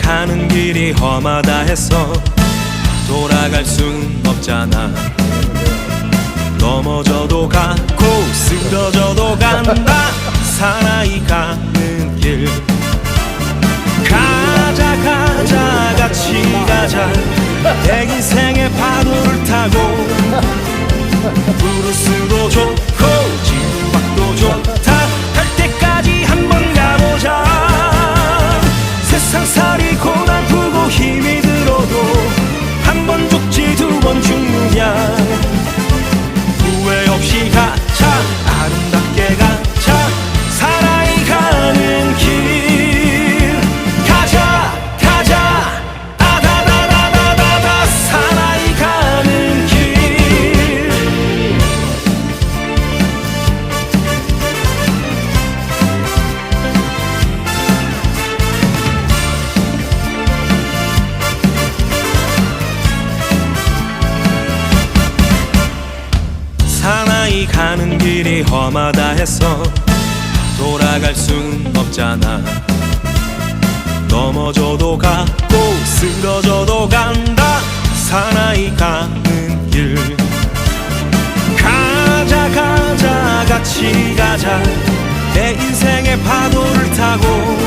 가는 길이 험하다 해서 돌아갈 순 없잖아. 넘어져도 가고 쓰러져도 간다. 사나이 가는 길. 가자 가자 같이 가자. 내 인생의 바 가는 길이 험하다 해서 돌아갈 순 없잖아. 넘어져도 가고 쓰러져도 간다. 사나이 가는 길. 가자 가자 같이 가자. 내 인생의 파도를 타고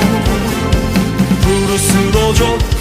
브루스도 좋고